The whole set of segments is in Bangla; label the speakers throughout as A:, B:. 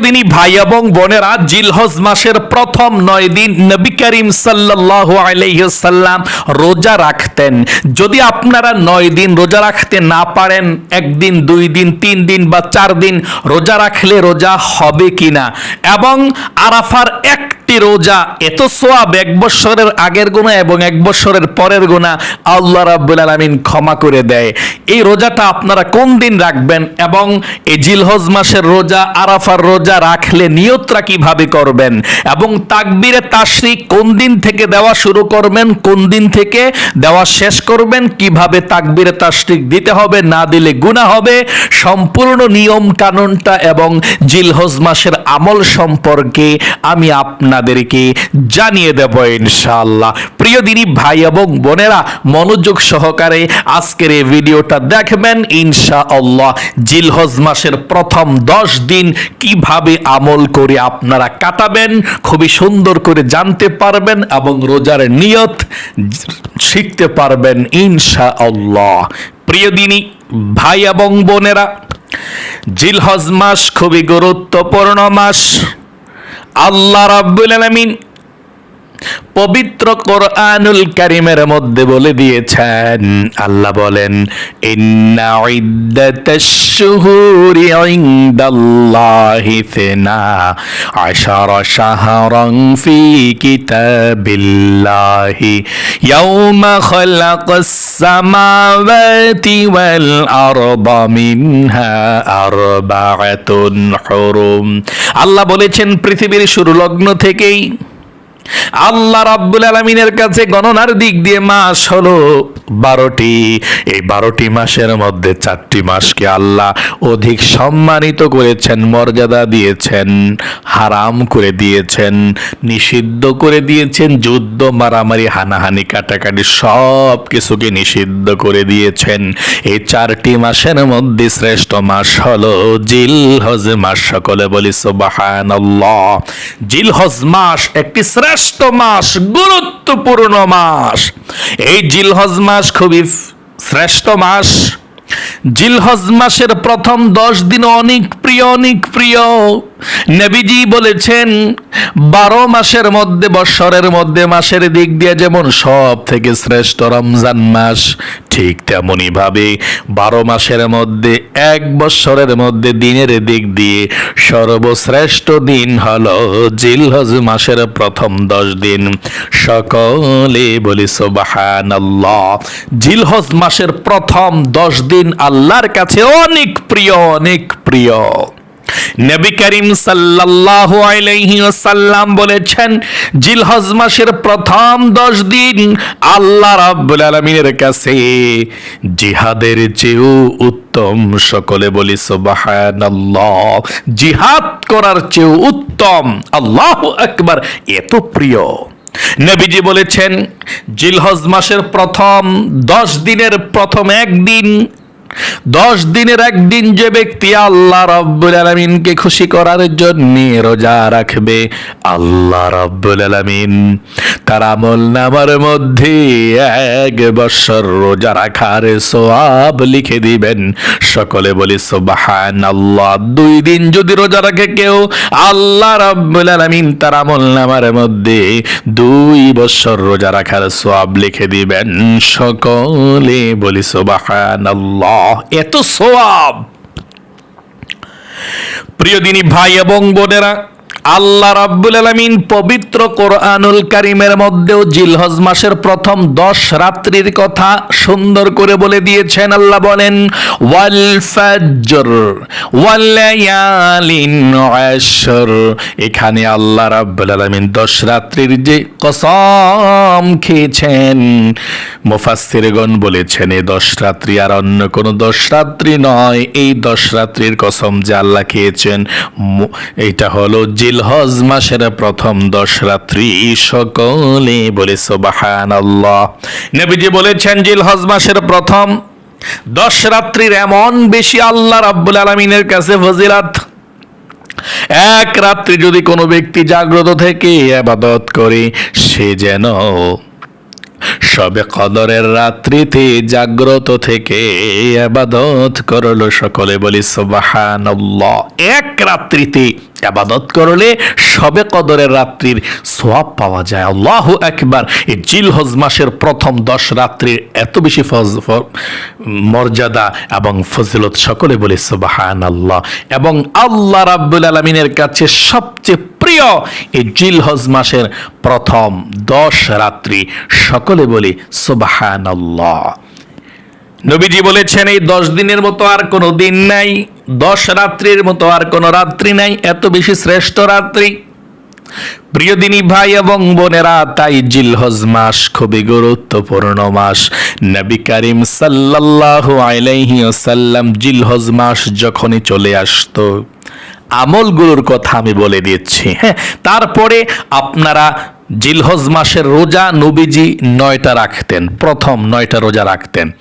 A: দিনী ভাই এবং বোনেরা জিলহজ মাসের প্রথম নয় দিন নবী করিম সাল্লাল্লাহু আলাইহি সাল্লাম রোজা রাখতেন। যদি আপনারা নয় দিন রোজা রাখতে না পারেন, একদিন, দুই দিন, তিন দিন বা চার দিন রোজা রাখলে রোজা হবে কিনা? এবং আরাফার একটি রোজা এত সোয়াব এক বছরের আগের গুণা এবং এক বছরের পরের গুণা আল্লাহ রাব্বুল আলামিন ক্ষমা করে দেয়। এই রোজাটা আপনারা কোন দিন রাখবেন? এবং এই জিলহজ মাসের রোজা, আরাফার রোজা রাখলে নিয়তরা কীভাবে করবেন? এবং তাকবিরে তাশরিক কোন দিন থেকে দেওয়া শুরু করবেন? কোন দিন থেকে দেওয়া শেষ করবেন? কীভাবে তাকবিরে তাশরিক দিতে হবে? না দিলে গুনাহ হবে। সম্পূর্ণ নিয়ম কানুনটা এবং জিলহজ মাসের আমল সম্পর্কে আমি আপনাদেরকে জানিয়ে দেব ইনশাআল্লাহ। প্রিয় দিনী ভাই এবং বোনেরা, মনোযোগ সহকারে আজকের এই ভিডিওটা দেখবেন ইনশাআল্লাহ। জিলহজ মাসের প্রথম দশ দিন কীভাবে আমল করে আপনারা কাটাবেন, খুবই সুন্দর করে জানতে পারবেন এবং রোজার নিয়ত শিখতে পারবেন ইনশা আল্লাহ প্রিয় দিনী, ভাই এবং বোনেরা, জিলহজ মাস খুবই গুরুত্বপূর্ণ মাস। আল্লাহ রাব্বুল আলামিন পবিত্র কোরআনুল কারিমের মধ্যে বলে দিয়েছেন, আল্লাহ বলেন, ইন্না ইদ্দাতাশ শুহুরি ইনদাল্লাহি ফিনা আশারা শাহরান ফি কিতাবিল্লাহি ইয়াউমা খালাকাস সামাওয়াতি ওয়াল আরদা মিনহা আরবাআতুন হুরুম। আল্লাহ বলেছেন, পৃথিবীর শুরু লগ্ন থেকেই আল্লাহ রাব্বুল আলমিনের কাছে গণনার দিক দিয়ে মাস হলো বারোটি। এই বারোটি মাসের মধ্যে চারটি মাসকে আল্লাহ অধিক সম্মানিত করেছেন, মর্যাদা দিয়েছেন, হারাম করে দিয়েছেন, নিষিদ্ধ করে দিয়েছেন, যুদ্ধ, মারামারি, হানাহানি, কাটাকাটি সব কিছুকে নিষিদ্ধ করে দিয়েছেন। এই চারটি মাসের মধ্যে শ্রেষ্ঠ মাস হলো জিল হজ মাস। সকলে বলি সুবহানাল্লাহ। জিল হজ মাস একটি শ্রেষ্ঠ মাস, গুরুত্বপূর্ণ মাস। এই জিলহজ মাস খুবই শ্রেষ্ঠ মাস। জিলহজ মাসের প্রথম দশ দিন অনেক প্রিয় অনেক প্রিয়। নবীজি বলেছেন, বারো মাসের মধ্যে, বৎসরের মধ্যে, মাসের দিক দিয়ে যেমন সব থেকে শ্রেষ্ঠ রমজান মাস, ঠিক তেমনই ভাবে বারো মাসের মধ্যে, এক বৎসরের মধ্যে দিনের দিক দিয়ে সর্বশ্রেষ্ঠ দিন হলো জিলহজ মাসের প্রথম দশ দিন। সকলে বলি, সুবহানাল্লাহ, জিলহজ মাসের প্রথম দশ দিন আল্লাহর কাছে অনেক প্রিয় অনেক প্রিয়। নবী করিম সাল্লাল্লাহু আলাইহি ওয়াসাল্লাম বলেছেন, জিলহজ মাসের প্রথম দশ দিন আল্লাহ রাব্বুল আলামিনের কাছে জিহাদের চেয়েও উত্তম সকলে বলি সুবহানাল্লাহ। জিহাদ করার চেয়েও উত্তম। আল্লাহু আকবার এত প্রিয়। নবীজি বলেছেন, জিলহজ মাসের প্রথম দশ দিনের প্রথম একদিন দশ দিনের একদিন যে ব্যক্তি আল্লাহ রব্বুল আলমিনকে খুশি করার জন্য রোজা রাখবে, আল্লাহ রব্বুল আলমিন তার আমল নামার মধ্যে এক বছর রোজা রাখার সোয়াব লিখে দিবেন। সকলে বলি সোবাহান আল্লাহ দুই দিন যদি রোজা রাখে কেউ, আল্লাহ রব্বুল আলমিন তার আমল নামার মধ্যে দুই বছর রোজা রাখার সোয়াব লিখে দিবেন। সকলে বলি সোবাহান আল্লাহ এত সোয়াব। প্রিয় দিনী ভাই এবং বোনেরা আল্লাহ রাব্বুল আলামিন পবিত্র কোরআনুল কারিমের মধ্যেও জিলহজ মাসের প্রথম দশ রাত্রির কথা সুন্দর করে বলে দিয়েছেন। আল্লাহ বলেন, ওয়াল ফাজর এখানে আল্লাহ রাব্বুল আলামিন দশ রাত্রির যে কসম খেয়েছেন। মুফাসসিরগণ বলেছেন এই দশ রাত্রি আর অন্য কোনো দশ রাত্রি নয়। এই দশ রাত্রির কসম যে আল্লাহ খেয়েছেন এইটা হলো জিলহজ মাসের প্রথম দশ রাত্রি সকলে বলে সোবাহান আল্লাহ নবীজি বলেছেন, জিলহজ মাসের প্রথম দশ রাত্রির এমন বেশি আল্লাহ রাব্বুল আলমিনের কাছে ফজিলাত। এক রাত্রি যদি কোনো ব্যক্তি জাগ্রত থেকে আবাদত করে, সে যেন সবে কদরের রাত্রিতে জাগ্রত থেকে আবাদত করল সকলে, বলি সুবহানাল্লাহ। এক রাত্রিতে আবাদত করলে সবে কদরের রাত্রির সোয়াব পাওয়া যায়। আল্লাহ একবার এই জিলহজ মাসের প্রথম দশ রাত্রির এত বেশি মর্যাদা এবং ফজিলত সকলে বলি সুবাহান আল্লাহ এবং আল্লাহ রাব্বুল আলমিনের কাছে সবচেয়ে প্রিয়। এই জিলহজ মাসের প্রথম দশ রাত্রি। সকলে বলি সুবাহান নবীজি বলেছেন, এই দশ দিনের মতো আর কোনো দিন নাই। দশ রাত্রির মতো আর কোনো রাত্রি নাই। এত বেশি শ্রেষ্ঠ রাত্রি। প্রিয় দিনী ভাই এবং বোনেরা, তাই জিলহজ মাস খুবই গুরুত্বপূর্ণ মাস। নবী করিম সাল্লাল্লাহু আলাইহি ওয়াসাল্লাম জিলহজ মাস যখনই চলে আসতো আমলগুলোর কথা আমি বলে দিচ্ছি। হ্যাঁ তারপরে আপনারা জিলহজ মাসের রোজা নবীজি নয়টা রাখতেন, প্রথম নয়টা রোজা রাখতেন।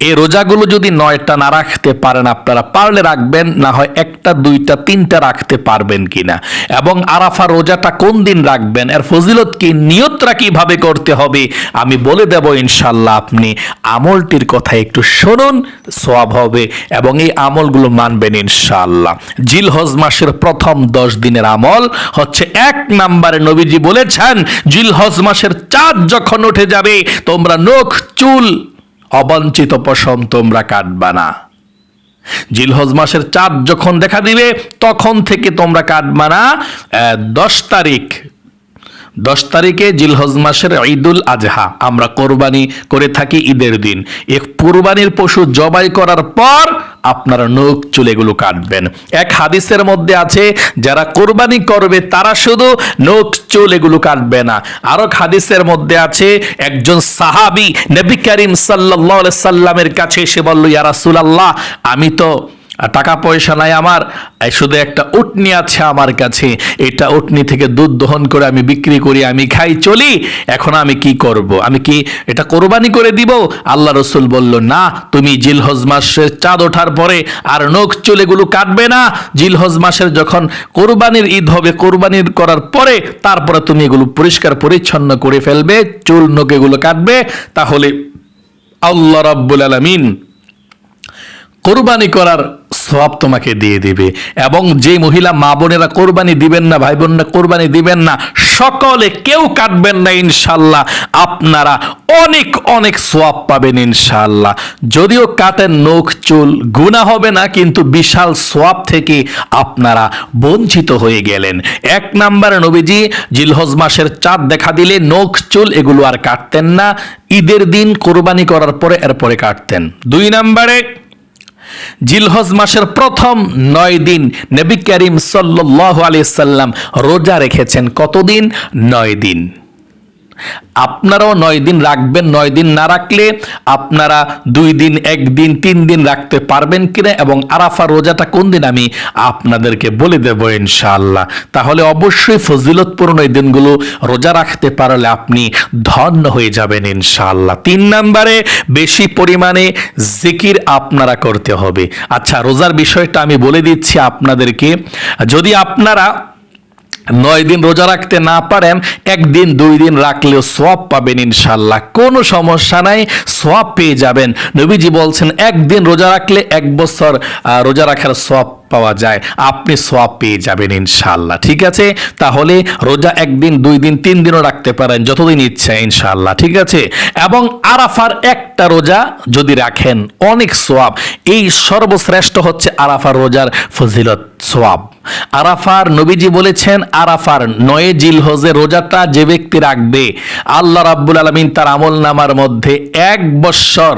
A: এই রোজাগুলো যদি নয়টা না রাখতে পারেন, আপনারা পারলে রাখবেন, না হয় একটা, দুইটা, তিনটা রাখতে পারবেন কিনা? এবং আরাফা রোজাটা কোন দিন রাখবেন? এর ফজিলত কি? নিয়তরা কীভাবে করতে হবে? আমি বলে দেব ইনশাল্লাহ আপনি আমলটির কথা একটু শুনুন সোয়াব হবে এবং এই আমলগুলো মানবেন ইনশাল্লাহ জিলহজ মাসের প্রথম দশ দিনের আমল হচ্ছে এক নাম্বারে নবীজি বলেছেন জিলহজ মাসের চাঁদ যখন উঠে যাবে, তোমরা নখ, চুল, অবাঞ্ছিত পশম তোমরা কাটবা না। জিলহজ মাসের চাঁদ যখন দেখা দিবে, তখন থেকে তোমরা কাটবা না। দশ তারিখ দশ তারিখে জিলহজ মাসের ঈদুল আজহা। আমরা কোরবানি করে থাকি ঈদের দিন। এক কোরবানির পশু জবাই করার পর আপনারা নখ চুল এগুলো কাটবেন। এক হাদিসের মধ্যে আছে, যারা কোরবানি করবে তারা শুধু নখ চুল এগুলো কাটবে না। আরও হাদিসের মধ্যে আছে, একজন সাহাবি নবী করিম আলাইহি সাল্লামের কাছে এসে বলল, ইয়া রাসূলুল্লাহ, আমি তো টাকা পয়সা নাই আমার শুধু একটা উটনি আছে আমার কাছে। এটা উটনি থেকে দুধ দহন করে আমি বিক্রি করি, আমি খাই, চলি। এখন আমি কি করব? আমি কি এটা কোরবানি করে দিব? আল্লাহ রসুল বলল, না, তুমি জিলহজ মাসের চাঁদ ওঠার পরে আর নখ চুলেগুলো কাটবে না। জিলহজ মাসের যখন কোরবানির ঈদ হবে, কোরবানির করার পরে তারপরে তুমি এগুলো পরিষ্কার পরিচ্ছন্ন করে ফেলবে, চুল নখ এগুলো কাটবে। তাহলে আল্লাহ রাব্বুল আলামিন কোরবানি করার সব তোমাকে দিয়ে দিবে। এবং যে মহিলা মা বোনেরা কোরবানি দিবেন না, ভাই বোনরা কোরবানি দিবেন না, সকলে কেউ কাটবেন না ইনশাল্লাহ আপনারা অনেক অনেক সোয়াব পাবেন ইনশাল্লাহ যদিও কাটেন নখ, চুল গুণা হবে না, কিন্তু বিশাল সোয়াব থেকে আপনারা বঞ্চিত হয়ে গেলেন। এক নাম্বারে নবীজি জিলহজ মাসের চাঁদ দেখা দিলে নখ, চুল এগুলো আর কাটতেন না। ঈদের দিন কোরবানি করার পরে এরপরে কাটতেন। দুই নাম্বারে জিলহজ মাসের প্রথম নয় দিন নবী করিম সাল্লাহ আলিয়াল্লাম রোজা রেখেছেন। কতদিন? নয় দিন। আপনারাও নয় দিন রাখবেন, নয় দিন না রাখলে আপনারা দুই দিন একদিন তিন দিন রাখতে পারবেন কিনা এবং আরাফা রোজাটা কোন দিন আমি আপনাদেরকে বলে দেব ইনশাআল্লাহ। তাহলে অবশ্যই ফজিলতপূর্ণ এই দিনগুলো রোজা রাখতে পারলে আপনি ধন্য হয়ে যাবেন ইনশাআল্লাহ। তিন নাম্বারে বেশি পরিমাণে জিকির আপনারা করতে হবে। আচ্ছা রোজার বিষয়টা আমি বলে দিচ্ছি আপনাদেরকে। যদি আপনারা নয় দিন রোজা রাখতে না পারেন, একদিন, দুই দিন রাখলেও সোয়াব পাবেন ইনশাল্লাহ কোনো সমস্যা নাই সোয়াব পেয়ে যাবেন। নবীজি বলছেন, একদিন রোজা রাখলে এক বছর রোজা রাখার সোয়াব পাওয়া যায়, আপনি সোয়াব পেয়ে যাবেন ইনশাল্লাহ ঠিক আছে? তাহলে রোজা একদিন, দুই দিন, তিন দিনও রাখতে পারেন যতদিন ইচ্ছা ইনশাল্লাহ ঠিক আছে? এবং আরাফার একটা রোজা যদি রাখেন, অনেক সোয়াব এই সর্বশ্রেষ্ঠ হচ্ছে আরাফার রোজার ফজিলত সোয়াব আরাফার নবীজি বলেছেন, আরাফার নয়ে জিলহজে রোজাটা যে ব্যক্তি রাখবে, আল্লাহ রাব্বুল আলমিন তার আমল নামার মধ্যে এক বৎসর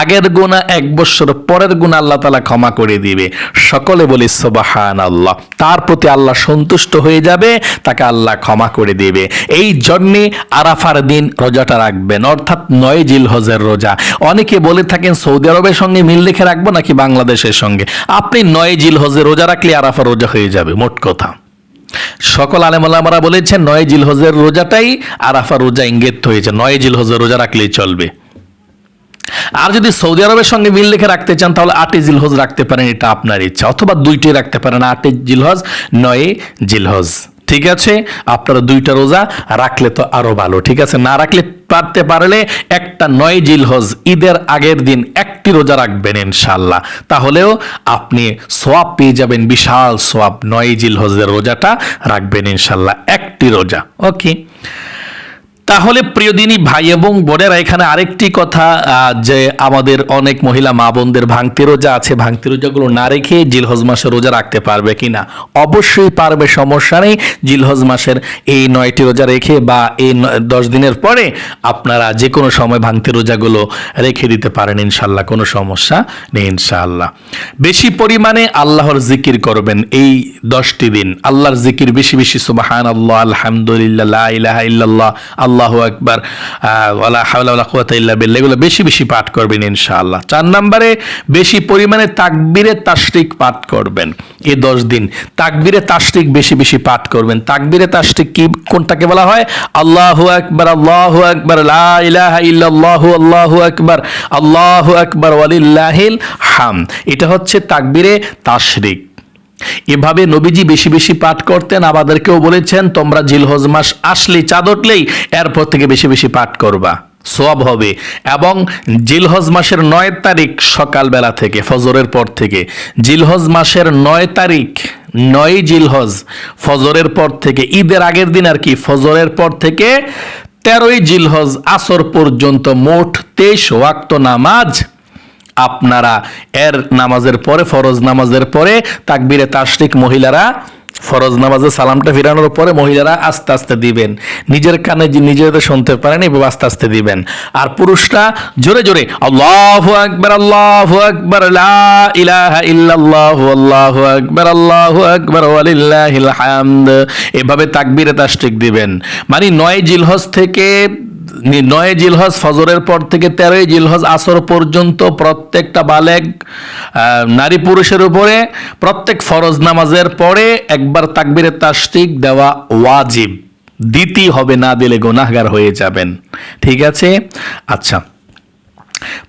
A: আগের গুণা এক বৎসর পরের গুণা আল্লাহ তালা ক্ষমা করে দিবে। সকলে বলি সোবাহান আল্লাহ তার প্রতি আল্লাহ সন্তুষ্ট হয়ে যাবে, তাকে আল্লাহ ক্ষমা করে দিবে। এই জন্যে আরাফার দিন রোজাটা রাখবেন, অর্থাৎ নয় জিলহজের রোজা। অনেকে বলে থাকেন, সৌদি আরবের সঙ্গে মিল রেখে রাখব নাকি বাংলাদেশের সঙ্গে? আপনি নয় জিলহজের রোজা রাখলে আরাফা রোজা হয়ে যাবে, মোট কথা। সকল আলেমারা বলেছেন, নয় জিল জিলহজের রোজাটাই আরাফা রোজা ইঙ্গিত হয়েছে। নয় জিলহজের রোজা রাখলেই চলবে। আর যদি সৌদি আরবের সঙ্গে মিল রেখে রাখতে চান, তাহলে আটে জিলহজ রাখতে পারেন, এটা আপনার ইচ্ছা। অথবা দুইটি রাখতে পারেন আটে জিলহজ নয়ে জিলহজ। ঠিক আছে? আপনারা দুইটা রোজা রাখলে তো আরও ভালো। ঠিক আছে? না রাখলে পারতে পারলে একটা নয় জিলহজ, ঈদের আগের দিন একটি রোজা রাখবেন ইনশাল্লাহ তাহলেও আপনি সোয়াব পেয়ে যাবেন, বিশাল সোয়াব। নয় জিলহজের রোজাটা রাখবেন ইনশাল্লাহ একটি রোজা। ওকে। তাহলে প্রিয়দিনী ভাই এবং বোনেরা, এখানে আরেকটি কথা যে আমাদের অনেক মহিলা মা বোনদের ভাঙতি রোজা আছে। ভাঙতি রোজাগুলো না রেখে জিলহজ মাসে রোজা রাখতে পারবে কিনা? অবশ্যই পারবে, সমস্যা নেই। জিলহজ মাসের এই নয়টি রোজা রেখে বা এই দশ দিনের পরে আপনারা যে কোনো সময় ভাঙতি রোজাগুলো রেখে দিতে পারেন ইনশাল্লাহ কোনো সমস্যা নেই ইনশাআল্লাহ। বেশি পরিমাণে আল্লাহর জিকির করবেন এই দশটি দিন। আল্লাহর জিকির বেশি বেশি সুবাহান আল্লাহ আলহামদুলিল্লাহ ইল্লাল্লাহ আল্লাহু আকবার ওয়ালা হাওলা ওয়ালা কুওয়াতা ইল্লা বিল্লাহ, এগুলো বেশি বেশি পাঠ করবেন ইনশাআল্লাহ। চার নম্বরে বেশি পরিমাণে তাকবীরে তাশরিক পাঠ করবেন। এই দশ দিন তাকবীরে তাশরিক বেশি বেশি পাঠ করবেন। তাকবিরে তাশরিক কি, কোনটাকে বলা হয়? আল্লাহ আকবার আল্লাহ আকবার, লা ইলাহা ইল্লাল্লাহু, আল্লাহু আকবার আল্লাহু আকবার, ওয়ালিল্লাহিল হাম এটা হচ্ছে তাকবিরে তাশরিক। এভাবে নবীজি বেশি বেশি পাঠ করতেন আমাদেরকেও বলেছেন, তোমরা জিলহজ মাস আসলেই চাঁদ উঠলেই এরপর থেকে বেশি বেশি পাঠ করবা। সোয়াব হবে। এবং জিলহজ মাসের নয় তারিখ সকালবেলা থেকে, ফজরের পর থেকে। জিলহজ মাসের নয় তারিখ নয় জিলহজ, ফজরের পর থেকে। ঈদের আগের দিন আর কি, ফজরের পর থেকে তেরোই জিলহজ, আসর পর্যন্ত মোট তেইশ ওয়াক্ত নামাজ আপনারা এর নামাজের পরে, ফরজ নামাজের পরে, তাকবিরে তাশরিক মহিলারা ফরজ নামাজে সালামটা ফিরানোর পরে মহিলারা আস্তে আস্তে দিবেন। নিজের কানে নিজেদের শুনতে পারেন, এভাবে আস্তে আস্তে দিবেন। আর পুরুষরা জোরে জোরে, আল্লাহু আকবার আল্লাহু আকবার আল্লাহু আকবার আল্লাহু আকবার এভাবে তাকবিরে তাশরিক দিবেন। মানে নয় জিলহজ থেকে নয় জিলহজ ফজরের পর থেকে তেরোই জিলহজ আসর পর্যন্ত প্রত্যেকটা বালেক নারী পুরুষের উপরে প্রত্যেক ফরজ নামাজের পরে একবার তাকবিরে তাস্তিক দেওয়া ওয়াজিব। দ্বিতীয় হবে না দিলে গোনাহগার হয়ে যাবেন। ঠিক আছে? আচ্ছা।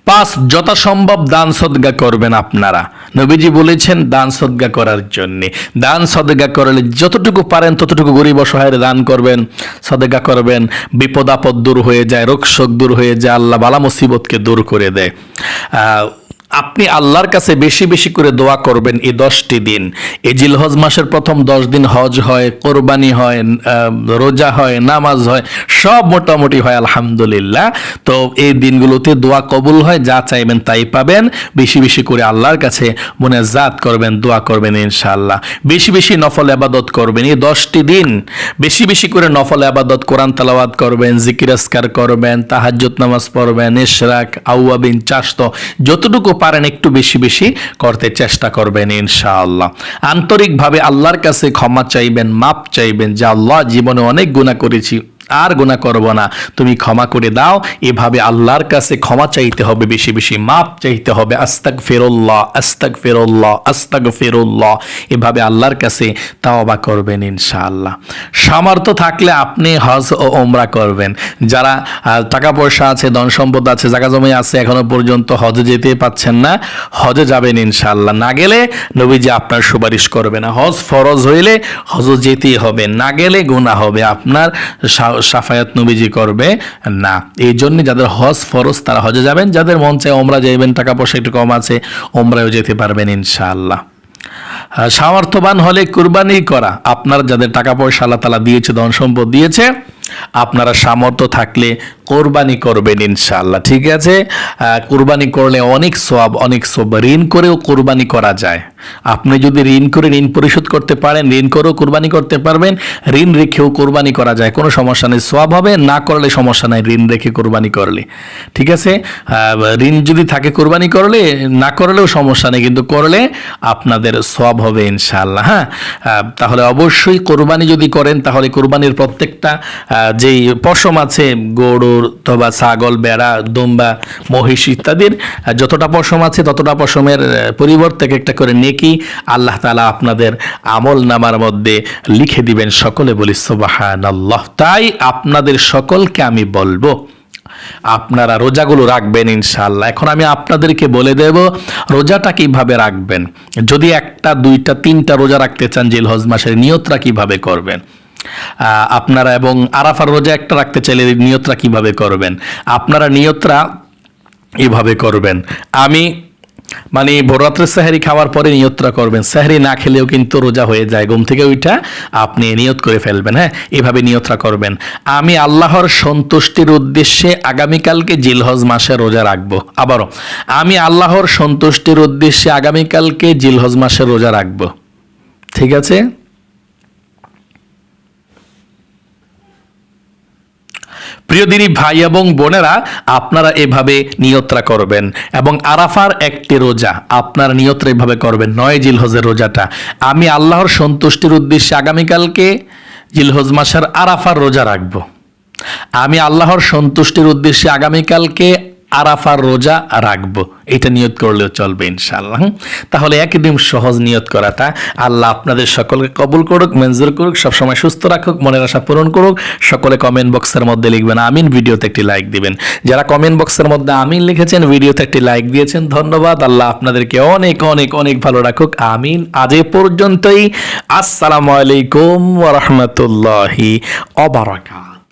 A: পাঁচ যথাসম্ভব দান সদ্গা করবেন আপনারা। নবীজি বলেছেন দান সদ্গা করার জন্যে। দান সদগা করলে যতটুকু পারেন ততটুকু গরিব অসহায়ের দান করবেন, সদগা করবেন। বিপদ আপদ দূর হয়ে যায়, রোগ শোক দূর হয়ে যায়, আল্লাহ বালা মুসিবতকে দূর করে দেয়। আপনি আল্লাহর কাছে বেশি বেশি করে দোয়া করবেন এই দশটি দিন। এই জিলহজ মাসের প্রথম দশ দিন হজ হয়, কোরবানি হয় রোজা হয়, নামাজ হয়, সব মোটামুটি হয়, আলহামদুলিল্লাহ। তো এই দিনগুলোতে দোয়া কবুল হয়, যা চাইবেন তাই পাবেন। বেশি বেশি করে আল্লাহর কাছে মনে জাত করবেন, দোয়া করবেন ইনশাআল্লাহ। বেশি বেশি নফল আবাদত করবেন এই দশটি দিন। বেশি বেশি করে নফল আবাদত, কোরআন তালাবাদ করবেন, জিকির আসকার করবেন, তাহাজ্জুদ নামাজ পড়বেন, ইশরাক, আউয়াবিন চাস্ত যতটুকু পারেন একটু বেশি বেশি করতে চেষ্টা করবেন ইনশাআল্লাহ। আন্তরিকভাবে আল্লাহর কাছে ক্ষমা চাইবেন, মাপ চাইবেন যে আল্লাহ জীবনে অনেক গুণা করেছি আর গুনাহ করব না। তুমি ক্ষমা করে দাও। এভাবে আল্লাহর কাছে ক্ষমা চাইতে হবে, বেশি বেশি মাপ চাইতে হবে। আস্তাক ফেরুল্লাহ আস্তাক ফেরুল্লাহ আস্তাক ফেরুল্লাহ এভাবে আল্লাহর কাছে তাওবা করবেন ইনশাআল্লাহ। সামর্থ্য থাকলে আপনি হজ ও ওমরা করবেন। যারা টাকা পয়সা আছে ধন সম্পদ আছে জায়গা জমি আছে, এখনও পর্যন্ত হজে যেতে পাচ্ছেন না, হজে যাবেন ইনশাআল্লাহ। না গেলে নবীজি আপনার সুপারিশ করবে না। হজ ফরজ হইলে হজ যেতেই হবে। না গেলে গুণা হবে। আপনার সাফায়াত নবীজি করবে, না। এই জন্য যাদের হজ ফরজ, তারা হজে যাবেন। যাদের মন চায় ওমরা যাইবেন টাকা পয়সা একটু কম আছে, ওমরাও যেতে পারবেন ইনশাআল্লাহ। সামর্থ্যবান হলে কুরবানি করা। আপনার যাদের টাকা পয়সা আল্লাহ তালা দিয়েছে, ধন সম্পদ দিয়েছে, আপনারা সামর্থ্য থাকলে কোরবানি করবেন ইনশাআল্লাহ। ঠিক আছে? কোরবানি করলে অনেক সব অনেক সব ঋণ করেও কোরবানি করা যায়। আপনি যদি ঋণ করে ঋণ পরিশোধ করতে পারেন, ঋণ করেও কোরবানি করতে পারবেন, ঋণ রেখেও কোরবানি করা যায়, কোনো সমস্যা নেই। সব হবে, না করলে সমস্যা নাই, ঋণ রেখে কোরবানি করলে। ঠিক আছে? ঋণ যদি থাকে কোরবানি করলে, না করলেও সমস্যা নেই, কিন্তু করলে আপনাদের সব হবে ইনশাল্লাহ হ্যাঁ? তাহলে অবশ্যই কোরবানি যদি করেন, তাহলে কোরবানির প্রত্যেকটা যেই পশম আছে, গরুর অথবা ছাগল, বেড়া, দুম্বা, মহিষ ইত্যাদির যতটা পশম আছে, ততটা পশমের পরিবর্তে একটা করে নেকি আল্লাহ তালা আপনাদের আমল নামার মধ্যে লিখে দিবেন সকলে বলি সোবাহান আল্লাহ তাই আপনাদের সকলকে আমি বলব, আপনারা রোজাগুলো রাখবেন ইনশাল্লাহ এখন আমি আপনাদেরকে বলে দেব, রোজাটা কীভাবে রাখবেন? যদি একটা, দুইটা, তিনটা রোজা রাখতে চান জিল হজ মাসের নিয়তরা কীভাবে করবেন? আপনারা এবং আরাফার রোজা একটা রাখতে চাইলে নিয়তরা কীভাবে করবেন? আপনারা নিয়তরা এভাবে করবেন। আমি মানে ভোররাত্রে সাহারি খাওয়ার পরে নিয়তটা করবেন। সাহারি না খেলেও কিন্তু রোজা হয়ে যায়। ঘুম থেকে ওইটা আপনি নিয়ত করে ফেলবেন হ্যাঁ? এভাবে নিয়তটা করবেন। আমি আল্লাহর সন্তুষ্টির উদ্দেশ্যে আগামীকালকে জিলহজ মাসে রোজা রাখব। আবারও, আমি আল্লাহর সন্তুষ্টির উদ্দেশ্যে আগামীকালকে জিলহজ মাসে রোজা রাখব। ঠিক আছে? প্রিয় দিনী ভাই এবং বোনেরা, আপনারা এভাবে নিয়ত্রা করবেন এবং আরাফার একটি রোজা আপনারা নিয়ত্রা এভাবে করবেন। নয় জিলহজের রোজাটা। আমি আল্লাহর সন্তুষ্টির উদ্দেশ্যে আগামীকালকে জিলহজ মাসের আরাফার রোজা রাখব। আমি আল্লাহর সন্তুষ্টির উদ্দেশ্যে আগামীকালকে আরাফার রোজা রাখব। এটা নিয়ত করলেও চলবে ইনশাআল্লাহ। তাহলে একদম সহজ নিয়ত করাটা। আল্লাহ আপনাদের সকলকে কবুল করুক, মঞ্জুর করুক, সবসময় সুস্থ রাখুক, মনের আশা পূরণ করুক। সকলে কমেন্ট বক্সের মধ্যে লিখবেন, আমিন। ভিডিওতে একটি লাইক দিবেন। যারা কমেন্ট বক্সের মধ্যে আমিন লিখেছেন, ভিডিওতে একটি লাইক দিয়েছেন, ধন্যবাদ। আল্লাহ আপনাদেরকে অনেক অনেক অনেক ভালো রাখুক। আমিন। আজ এ পর্যন্তই। আসসালামু আলাইকুম ওয়া রাহমাতুল্লাহি ওয়া বারাকাতুহু।